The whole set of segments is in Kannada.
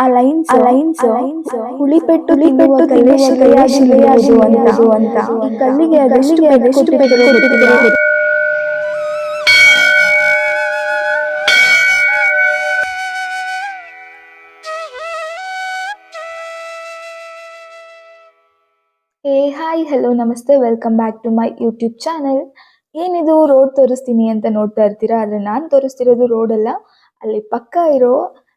ಆ ಲೈನ್ಸ್ ಲೈನ್ಸ್ ಹುಳಿಪೆಟ್ಟು ಹುಳಿಪೆಟ್ಟು ತಿನ್ನುವ ಗಣೇಶ ನಿಲ್ಲುವುದು ಅಂತ ಕಲ್ಲಿಗೆ ಕೊಟ್ಟಿದ್ದಾರೋ ಗೊತ್ತಿಲ್ಲ. ಹೇ ಹಾಯ್ ಹಲೋ ನಮಸ್ತೆ welcome back to my YouTube channel. ಏನಿದು ರೋಡ್ ತೋರಿಸ್ತೀನಿ ಅಂತ ನೋಡ್ತಾ ಇರ್ತೀರಾ? ಆದರೆ ನಾನು ತೋರಿಸ್ತಿರೋದು ರೋಡ್ ಅಲ್ಲ. ಅಲ್ಲಿ ಪಕ್ಕ ಇರೋ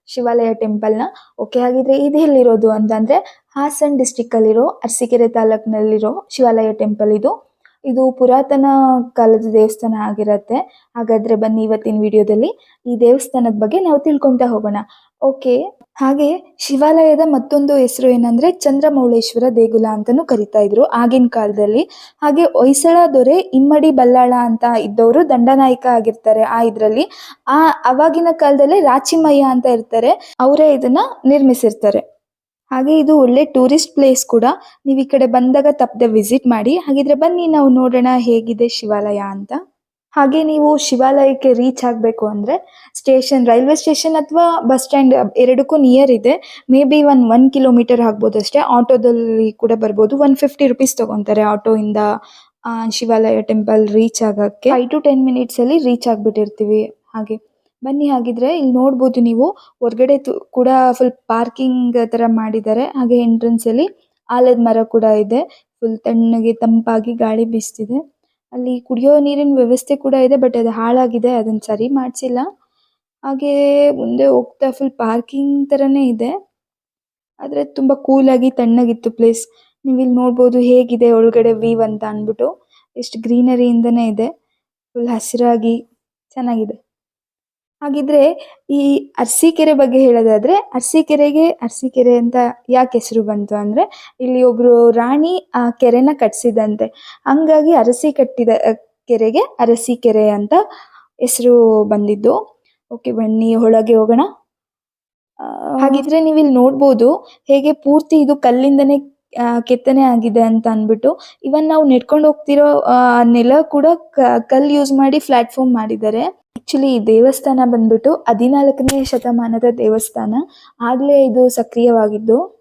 ಶಿವಾಲಯ ಟೆಂಪಲ್ನ. ಓಕೆ ಹಾಗಿದ್ರೆ ಇದು ಎಲ್ಲಿರೋದು ಅಂತಂದರೆ ಹಾಸನ್ ಡಿಸ್ಟಿಕ್ಕಲ್ಲಿರೋ ಅರಸೀಕೆರೆ ತಾಲೂಕಿನಲ್ಲಿರೋ ಶಿವಾಲಯ ಟೆಂಪಲ್ ಇದು. ಇದು ಪುರಾತನ ಕಾಲದ ದೇವಸ್ಥಾನ ಆಗಿರತ್ತೆ. ಹಾಗಾದ್ರೆ ಬನ್ನಿ ಇವತ್ತಿನ ವಿಡಿಯೋದಲ್ಲಿ ಈ ದೇವಸ್ಥಾನದ ಬಗ್ಗೆ ನಾವು ತಿಳ್ಕೊಂತ ಹೋಗೋಣ. ಓಕೆ, ಹಾಗೆ ಶಿವಾಲಯದ ಮತ್ತೊಂದು ಹೆಸರು ಏನಂದ್ರೆ ಚಂದ್ರಮೌಳೇಶ್ವರ ದೇಗುಲ ಅಂತಾನೂ ಕರಿತಾ ಇದ್ರು ಆಗಿನ ಕಾಲದಲ್ಲಿ. ಹಾಗೆ ಹೊಯ್ಸಳ ದೊರೆ ಇಮ್ಮಡಿ ಬಲ್ಲಾಳ ಅಂತ ಇದ್ದವರು ದಂಡನಾಯಕ ಆಗಿರ್ತಾರೆ ಆ ಇದ್ರಲ್ಲಿ. ಆ, ಅವಾಗಿನ ಕಾಲದಲ್ಲಿ ರಾಚಿಮಯ್ಯ ಅಂತ ಇರ್ತಾರೆ, ಅವರೇ ಇದನ್ನ ನಿರ್ಮಿಸಿರ್ತಾರೆ. ಹಾಗೆ ಇದು ಒಳ್ಳೆ ಟೂರಿಸ್ಟ್ ಪ್ಲೇಸ್ ಕೂಡ. ನೀವು ಈ ಕಡೆ ಬಂದಾಗ ತಪ್ಪದೆ ವಿಸಿಟ್ ಮಾಡಿ. ಹಾಗಿದ್ರೆ ಬನ್ನಿ, ನಾವು ನೋಡೋಣ ಹೇಗಿದೆ ಶಿವಾಲಯ ಅಂತ. ಹಾಗೆ ನೀವು ಶಿವಾಲಯಕ್ಕೆ ರೀಚ್ ಆಗಬೇಕು ಅಂದ್ರೆ ಸ್ಟೇಷನ್ ರೈಲ್ವೆ ಸ್ಟೇಷನ್ ಅಥವಾ ಬಸ್ ಸ್ಟ್ಯಾಂಡ್ ಎರಡಕ್ಕೂ ನಿಯರ್ ಇದೆ. Maybe one one kilometre ಆಗ್ಬೋದು ಅಷ್ಟೇ. ಆಟೋದಲ್ಲಿ ಕೂಡ ಬರ್ಬೋದು. ಒನ್ ಫಿಫ್ಟಿ ರುಪೀಸ್ ತಗೊಂತಾರೆ ಆಟೋಯಿಂದ ಶಿವಾಲಯ ಟೆಂಪಲ್ ರೀಚ್ ಆಗಕ್ಕೆ. ಫೈವ್ ಟು ಟೆನ್ ಮಿನಿಟ್ಸಲ್ಲಿ ರೀಚ್ ಆಗ್ಬಿಟ್ಟಿರ್ತೀವಿ. ಹಾಗೆ. ಬನ್ನಿ ಹಾಗಿದ್ರೆ ಇಲ್ಲಿ ನೋಡಬಹುದು ನೀವು. ಹೊರಗಡೆ ಕೂಡ ಫುಲ್ ಪಾರ್ಕಿಂಗ್ ತರ ಮಾಡಿದ್ದಾರೆ. ಹಾಗೆ ಎಂಟ್ರೆನ್ಸ್ ಅಲ್ಲಿ ಆಲದ ಮರ ಕೂಡ ಇದೆ. ಫುಲ್ ತಣ್ಣಗೆ ತಂಪಾಗಿ ಗಾಳಿ ಬೀಸ್ತಿದೆ. ಅಲ್ಲಿ ಕುಡಿಯೋ ನೀರಿನ ವ್ಯವಸ್ಥೆ ಕೂಡ ಇದೆ ಬಟ್ ಅದು ಹಾಳಾಗಿದೆ, ಅದನ್ನ ಸರಿ ಮಾಡಿಸಿಲ್ಲ. ಹಾಗೆ ಮುಂದೆ ಹೋಗ್ತಾ ಫುಲ್ ಪಾರ್ಕಿಂಗ್ ತರನೇ ಇದೆ. ಆದ್ರೆ ತುಂಬಾ ಕೂಲ್ ಆಗಿ ತಣ್ಣಗಿತ್ತು ಪ್ಲೇಸ್ ನೀವು ಇಲ್ಲಿ ನೋಡ್ಬೋದು ಹೇಗಿದೆ ಒಳಗಡೆ ವೀವ್ ಅಂತ ಅಂದ್ಬಿಟ್ಟು. ಎಷ್ಟು ಗ್ರೀನರಿಯಿಂದನೇ ಇದೆ. ಫುಲ್ ಹಸಿರಾಗಿ ಚೆನ್ನಾಗಿದೆ. ಹಾಗಿದ್ರೆ ಈ ಅರಸೀಕೆರೆ ಬಗ್ಗೆ ಹೇಳೋದಾದ್ರೆ ಅರಸೀಕೆರೆಗೆ ಅರಸೀಕೆರೆ ಅಂತ ಯಾಕೆ ಹೆಸರು ಬಂತು ಅಂದ್ರೆ ಇಲ್ಲಿ ಒಬ್ರು ರಾಣಿ ಆ ಕೆರೆನ ಕಟ್ಸಿದಂತೆ. ಹಂಗಾಗಿ ಅರಸಿ ಕಟ್ಟಿದ ಕೆರೆಗೆ ಅರಸೀಕೆರೆ ಅಂತ ಹೆಸರು ಬಂದಿದ್ದು. ಓಕೆ ಬನ್ನಿ ಒಳಗೆ ಹೋಗೋಣ. ಹಾಗಿದ್ರೆ ನೀವು ಇಲ್ಲಿ ನೋಡ್ಬೋದು ಹೇಗೆ ಪೂರ್ತಿ ಇದು ಕಲ್ಲಿಂದನೇ ಕೆತ್ತನೆ ಆಗಿದೆ ಅಂತ ಅಂದ್ಬಿಟ್ಟು. ಇವನ್ ನಾವು ನೆಡ್ಕೊಂಡು ಹೋಗ್ತಿರೋ ನೆಲ ಕೂಡ ಕಲ್ ಕಲ್ಲು ಯೂಸ್ ಮಾಡಿ ಪ್ಲಾಟ್ಫಾರ್ಮ್ ಮಾಡಿದ್ದಾರೆ. ಆಕ್ಚುಲಿ ಈ ದೇವಸ್ಥಾನ ಬಂದ್ಬಿಟ್ಟು ಹದಿನಾಲ್ಕನೇ ಶತಮಾನದ ದೇವಸ್ಥಾನ. ಆಗ್ಲೇ ಇದು ಸಕ್ರಿಯವಾಗಿದ್ದು.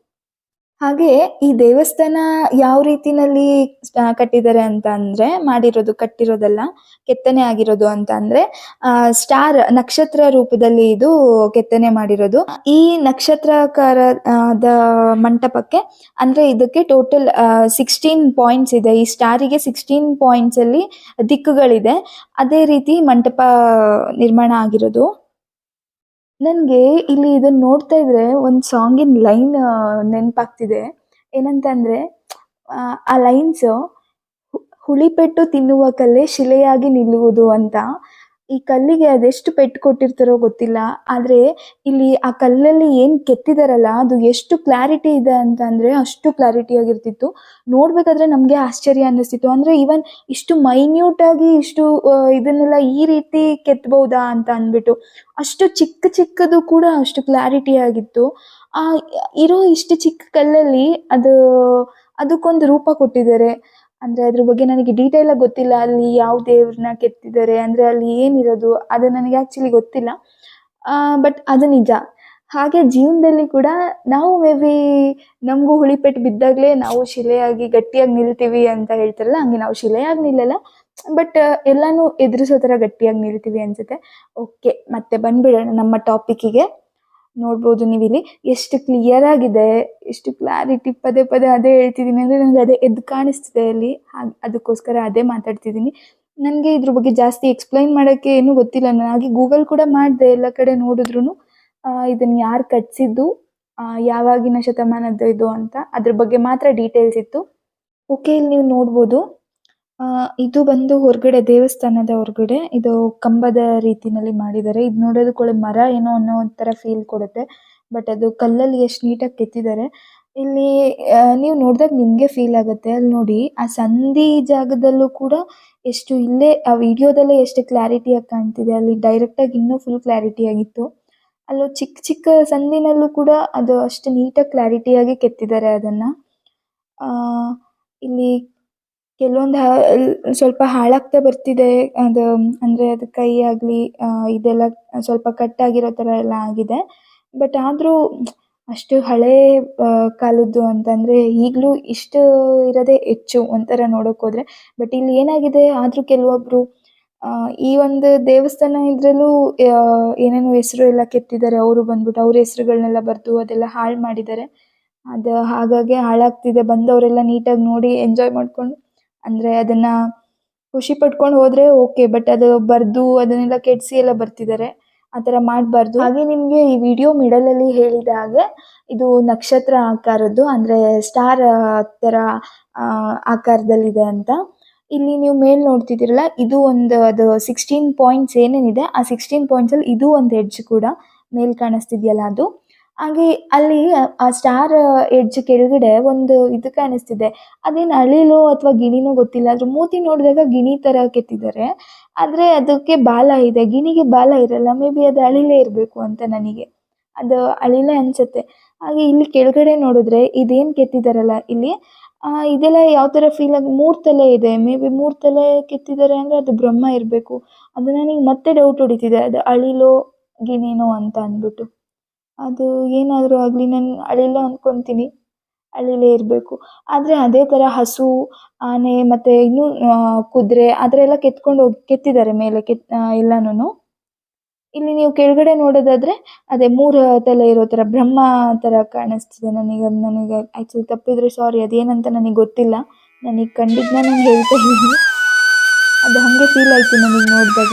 ಹಾಗೆ ಈ ದೇವಸ್ಥಾನ ಯಾವ ರೀತಿನಲ್ಲಿ ಕಟ್ಟಿದ್ದಾರೆ ಅಂತ ಅಂದ್ರೆ, ಮಾಡಿರೋದು, ಕಟ್ಟಿರೋದಲ್ಲ, ಕೆತ್ತನೆ ಆಗಿರೋದು ಅಂತ ಅಂದ್ರೆ, ಆ, ಸ್ಟಾರ್ ನಕ್ಷತ್ರ ರೂಪದಲ್ಲಿ ಇದು ಕೆತ್ತನೆ ಮಾಡಿರೋದು. ಈ ನಕ್ಷತ್ರಾಕಾರದ ಮಂಟಪಕ್ಕೆ ಅಂದ್ರೆ ಇದಕ್ಕೆ ಟೋಟಲ್ ಸಿಕ್ಸ್ಟೀನ್ ಪಾಯಿಂಟ್ಸ್ ಇದೆ. ಈ ಸ್ಟಾರಿಗೆ ಸಿಕ್ಸ್ಟೀನ್ ಪಾಯಿಂಟ್ಸ್ ಅಲ್ಲಿ ದಿಕ್ಕುಗಳಿದೆ. ಅದೇ ರೀತಿ ಮಂಟಪ ನಿರ್ಮಾಣ ಆಗಿರೋದು. ನನಗೆ ಇಲ್ಲಿ ಇದನ್ನ ನೋಡ್ತಾ ಇದ್ರೆ ಒಂದು ಸಾಂಗಿನ ಲೈನ್ ನೆನಪಾಗ್ತಿದೆ. ಏನಂತಂದ್ರೆ ಆ, ಲೈನ್ಸ್ ಹುಳಿಪೆಟ್ಟು ತಿನ್ನುವ ಕಲೆ ಶಿಲೆಯಾಗಿ ನಿಲ್ಲುವುದು ಅಂತ. ಈ ಕಲ್ಲಿಗೆ ಅದೆಷ್ಟು ಪೆಟ್ಟು ಕೊಟ್ಟಿರ್ತಾರೋ ಗೊತ್ತಿಲ್ಲ. ಆದ್ರೆ ಇಲ್ಲಿ ಆ ಕಲ್ಲಲ್ಲಿ ಏನ್ ಕೆತ್ತಿದಾರಲ್ಲ, ಅದು ಎಷ್ಟು ಕ್ಲಾರಿಟಿ ಇದೆ ಅಂತ ಅಂದ್ರೆ ಅಷ್ಟು ಕ್ಲಾರಿಟಿ ಆಗಿರ್ತಿತ್ತು. ನೋಡ್ಬೇಕಾದ್ರೆ ನಮ್ಗೆ ಆಶ್ಚರ್ಯ ಅನ್ನಿಸ್ತಿತ್ತು. ಅಂದ್ರೆ ಇವನ್ ಇಷ್ಟು ಮೈನ್ಯೂಟ್ ಆಗಿ ಇಷ್ಟು ಇದನ್ನೆಲ್ಲ ಈ ರೀತಿ ಕೆತ್ತಬಹುದಾ ಅಂತ ಅಂದ್ಬಿಟ್ಟು, ಅಷ್ಟು ಚಿಕ್ಕ ಚಿಕ್ಕದು ಕೂಡ ಅಷ್ಟು ಕ್ಲಾರಿಟಿ ಆಗಿತ್ತು. ಆ, ಇರೋ ಇಷ್ಟು ಚಿಕ್ಕ ಕಲ್ಲಲ್ಲಿ ಅದು, ಅದಕ್ಕೊಂದು ರೂಪ ಕೊಟ್ಟಿದ್ದಾರೆ. ಅಂದ್ರೆ ಅದ್ರ ಬಗ್ಗೆ ನನಗೆ ಡೀಟೇಲ್ ಆಗಿ ಗೊತ್ತಿಲ್ಲ. ಅಲ್ಲಿ ಯಾವ ದೇವ್ರನ್ನ ಕೆತ್ತಿದ್ದಾರೆ, ಅಂದ್ರೆ ಅಲ್ಲಿ ಏನಿರೋದು, ಅದು ನನಗೆ ಆಕ್ಚುಲಿ ಗೊತ್ತಿಲ್ಲ. ಬಟ್ ಅದು ನಿಜ. ಹಾಗೆ ಜೀವನದಲ್ಲಿ ಕೂಡ ನಾವು ಮೇ ಬಿ ನಮಗೂ ಹುಳಿಪೆಟ್ಟು ಬಿದ್ದಾಗಲೇ ನಾವು ಶಿಲೆಯಾಗಿ ಗಟ್ಟಿಯಾಗಿ ನಿಲ್ತೀವಿ ಅಂತ ಹೇಳ್ತಾರಲ್ಲ, ಹಂಗೆ ನಾವು ಶಿಲೆಯಾಗಿ ನಿಲ್ಲಲ್ಲ. ಬಟ್ ಎಲ್ಲನೂ ಎದುರಿಸೋ ಥರ ಗಟ್ಟಿಯಾಗಿ ನಿಲ್ತೀವಿ ಅನ್ಸುತ್ತೆ. ಓಕೆ ಮತ್ತೆ ಬಂದ್ಬಿಡೋಣ ನಮ್ಮ ಟಾಪಿಕ್ಕಿಗೆ ನೋಡ್ಬೋದು ನೀವು ಇಲ್ಲಿ ಎಷ್ಟು ಕ್ಲಿಯರ್ ಆಗಿದೆ, ಎಷ್ಟು ಕ್ಲಾರಿಟಿ ಪದೇ ಪದೇ ಅದೇ ಹೇಳ್ತಿದ್ದೀನಿ ಅಂದರೆ ನನಗೆ ಅದೇ ಎದ್ದು ಕಾಣಿಸ್ತಿದೆ ಅಲ್ಲಿ. ಅದಕ್ಕೋಸ್ಕರ ಅದೇ ಮಾತಾಡ್ತಿದ್ದೀನಿ. ನನಗೆ ಇದ್ರ ಬಗ್ಗೆ ಜಾಸ್ತಿ ಎಕ್ಸ್ಪ್ಲೈನ್ ಮಾಡೋಕ್ಕೆ ಏನೂ ಗೊತ್ತಿಲ್ಲ. ನಾನು ಹಾಗೆ ಗೂಗಲ್ ಕೂಡ ಮಾಡಿದೆ ಎಲ್ಲ ಕಡೆ ನೋಡಿದ್ರು ಇದನ್ನು ಯಾರು ಕಟ್ಸಿದ್ದು ಯಾವಾಗಿನ ಶತಮಾನದ್ದು ಇದು ಅಂತ. ಅದ್ರ ಬಗ್ಗೆ ಮಾತ್ರ ಡೀಟೇಲ್ಸ್ ಇತ್ತು. ಓಕೆ ಇಲ್ಲಿ ನೀವು ನೋಡ್ಬೋದು. ಆ, ಇದು ಬಂದು ಹೊರಗಡೆ ದೇವಸ್ಥಾನದ ಹೊರಗಡೆ ಇದು ಕಂಬದ ರೀತಿನಲ್ಲಿ ಮಾಡಿದ್ದಾರೆ. ಇದು ನೋಡೋದಕ್ಕೆ ಮರ ಏನೋ ಅನ್ನೋ ತರ ಫೀಲ್ ಕೊಡುತ್ತೆ. ಬಟ್ ಅದು ಕಲ್ಲಲ್ಲಿ ಎಷ್ಟು ನೀಟಾಗಿ ಕೆತ್ತಿದ್ದಾರೆ. ಇಲ್ಲಿ ನೀವು ನೋಡಿದಾಗ ನಿಮಗೆ ಫೀಲ್ ಆಗುತ್ತೆ. ಅಲ್ಲಿ ನೋಡಿ ಆ ಸಂಧಿ ಜಾಗದಲ್ಲೂ ಕೂಡ ಎಷ್ಟು ಇಲ್ಲೇ ಆ ವಿಡಿಯೋದಲ್ಲೇ ಎಷ್ಟು ಕ್ಲಾರಿಟಿಯಾಗಿ ಕಾಣ್ತಿದೆ. ಅಲ್ಲಿ ಡೈರೆಕ್ಟ್ ಆಗಿ ಇನ್ನೂ ಫುಲ್ ಕ್ಲಾರಿಟಿ ಆಗಿತ್ತು. ಅಲ್ಲೂ ಚಿಕ್ಕ ಚಿಕ್ಕ ಸಂಧಿನಲ್ಲೂ ಕೂಡ ಅದು ಅಷ್ಟು ನೀಟಾಗಿ ಕ್ಲಾರಿಟಿಯಾಗಿ ಕೆತ್ತಿದ್ದಾರೆ ಅದನ್ನು. ಇಲ್ಲಿ ಕೆಲವೊಂದು ಸ್ವಲ್ಪ ಹಾಳಾಗ್ತಾ ಬರ್ತಿದೆ. ಅದು, ಅಂದರೆ ಅದು ಕೈ ಆಗಲಿ ಇದೆಲ್ಲ ಸ್ವಲ್ಪ ಕಟ್ಟಾಗಿರೋ ಥರ ಎಲ್ಲ ಆಗಿದೆ. ಬಟ್ ಆದರೂ ಅಷ್ಟು ಹಳೇ ಕಾಲದ್ದು ಅಂತಂದ್ರೆ ಈಗಲೂ ಇಷ್ಟು ಇರೋದೇ ಹೆಚ್ಚು ಒಂಥರ ನೋಡೋಕೆ ಹೋದರೆ. ಬಟ್ ಇಲ್ಲಿ ಏನಾಗಿದೆ, ಆದರೂ ಕೆಲವೊಬ್ರು ಈ ಒಂದು ದೇವಸ್ಥಾನ ಇದ್ರಲ್ಲೂ ಏನೇನೋ ಹೆಸರು ಎಲ್ಲ ಕೆತ್ತಿದ್ದಾರೆ. ಅವರು ಬಂದ್ಬಿಟ್ಟು ಅವ್ರ ಹೆಸರುಗಳನ್ನೆಲ್ಲ ಬರೆದು ಅದೆಲ್ಲ ಹಾಳು ಮಾಡಿದ್ದಾರೆ. ಅದು ಹಾಗಾಗಿ ಹಾಳಾಗ್ತಿದೆ. ಬಂದವರೆಲ್ಲ ನೀಟಾಗಿ ನೋಡಿ ಎಂಜಾಯ್ ಮಾಡ್ಕೊಂಡು ಅಂದರೆ ಅದನ್ನ ಖುಷಿ ಪಟ್ಕೊಂಡು ಹೋದ್ರೆ ಓಕೆ ಬಟ್ ಅದು ಬರೆದು ಅದನ್ನೆಲ್ಲ ಕೆಡಿಸಿ ಎಲ್ಲ ಬರ್ತಿದ್ದಾರೆ ಆ ಥರ ಮಾಡಬಾರ್ದು. ಹಾಗೆ ನಿಮಗೆ ಈ ವಿಡಿಯೋ ಮಿಡಲಲ್ಲಿ ಹೇಳಿದ ಹಾಗೆ ಇದು ನಕ್ಷತ್ರ ಆಕಾರದ್ದು, ಅಂದರೆ ಸ್ಟಾರ್ ಥರ ಆಕಾರದಲ್ಲಿದೆ ಅಂತ. ಇಲ್ಲಿ ನೀವು ಮೇಲ್ ನೋಡ್ತಿದ್ದೀರಲ್ಲ, ಇದು ಒಂದು ಅದು ಸಿಕ್ಸ್ಟೀನ್ ಪಾಯಿಂಟ್ಸ್ ಏನೇನಿದೆ, ಆ ಸಿಕ್ಸ್ಟೀನ್ ಪಾಯಿಂಟ್ಸಲ್ಲಿ ಇದು ಒಂದು ಹೆಡ್ಜ್ ಕೂಡ ಮೇಲ್ ಕಾಣಿಸ್ತಿದೆಯಲ್ಲ ಅದು. ಹಾಗೆ ಅಲ್ಲಿ ಆ ಸ್ಟಾರ್ ಎಡ್ಜ್ ಕೆಳಗಡೆ ಒಂದು ಇದು ಕಾಣಿಸ್ತಿದೆ. ಅದೇನು ಅಳಿಲೋ ಅಥವಾ ಗಿಣಿನೋ ಗೊತ್ತಿಲ್ಲ. ಅದ್ರ ಮೂತಿ ನೋಡಿದಾಗ ಗಿಣಿ ತರ ಕೆತ್ತಿದ್ದಾರೆ. ಆದ್ರೆ ಅದಕ್ಕೆ ಬಾಲ ಇದೆ. ಗಿಣಿಗೆ ಬಾಲ ಇರಲ್ಲ. ಮೇ ಬಿ ಅದು ಅಳಿಲೇ ಇರಬೇಕು ಅಂತ ನನಗೆ. ಅದು ಅಳಿಲೇ ಅನ್ಸುತ್ತೆ. ಹಾಗೆ ಇಲ್ಲಿ ಕೆಳಗಡೆ ನೋಡಿದ್ರೆ ಇದೇನು ಕೆತ್ತಿದಾರಲ್ಲ, ಇಲ್ಲಿ ಇದೆಲ್ಲ ಯಾವ ಥರ ಫೀಲ್ ಆಗಿ ಮೂರು ತಲೆ ಇದೆ. ಮೇ ಬಿ ಮೂರು ತಲೆ ಕೆತ್ತಿದ್ದಾರೆ ಅಂದರೆ ಅದು ಬ್ರಹ್ಮ ಇರಬೇಕು. ಅದು ನನಗೆ ಮತ್ತೆ ಡೌಟ್ ಹೊಡಿತಿದೆ. ಅದು ಅಳಿಲೋ, ಗಿಣಿನೋ ಅಂತ ಅಂದ್ಬಿಟ್ಟು. ಅದು ಏನಾದರೂ ಆಗಲಿ, ನಾನು ಅಳಿಲ್ಲ ಅಂದ್ಕೊತೀನಿ ಅಳಿಲೇ ಇರಬೇಕು. ಆದರೆ ಅದೇ ಥರ ಹಸು, ಆನೆ ಮತ್ತು ಇನ್ನೂ ಕುದುರೆ ಆ ಥರ ಎಲ್ಲ ಕೆತ್ಕೊಂಡು ಹೋಗಿ, ಕೆತ್ತಿದ್ದಾರೆ ಮೇಲೆ, ಕೆತ್ ಎಲ್ಲನೂ ಇಲ್ಲಿ ನೀವು ಕೆಳಗಡೆ ನೋಡೋದಾದ್ರೆ ಅದೇ ಮೂರು ತಲೆ ಇರೋ ಥರ ಬ್ರಹ್ಮ ಥರ ಕಾಣಿಸ್ತಿದೆ ನನಗೆ, ಅದು ನನಗೆ ಆ್ಯಕ್ಚುಲಿ ತಪ್ಪಿದ್ರೆ ಸಾರಿ ಅದೇನಂತ ನನಗೆ ಗೊತ್ತಿಲ್ಲ. ನನಗೆ ಕಂಡಿದ್ದನ್ನ ನಾನು ಹೇಳ್ತಾ ಇದ್ದೀನಿ. ಅದು ಹಾಗೆ ಫೀಲ್ ಆಯಿತು ನನಗೆ ನೋಡಿದಾಗ.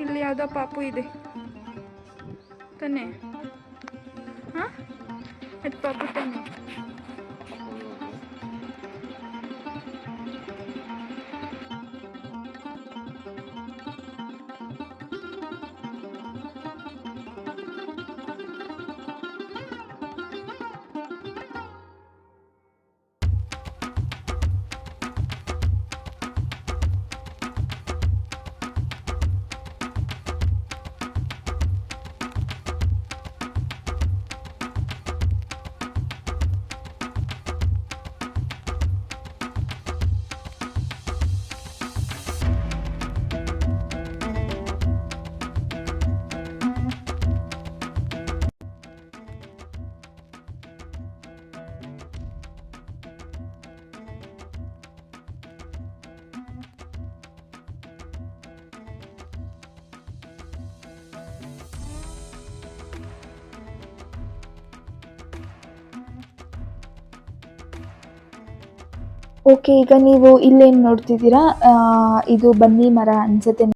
ಇಲ್ಲಿ ಯಾವುದೋ ಪಾಪು ಇದೆ. ತಾನೆ? ಹಾಂ? ಅದು ಪಾಪು ತಾನೆ. ಓಕೆ ಈಗ ನೀವು ಇಲ್ಲೇನು ನೋಡ್ತಿದ್ದೀರಾ? ಇದು ಬನ್ನಿ ಮರ ಅನ್ಸುತ್ತೆ.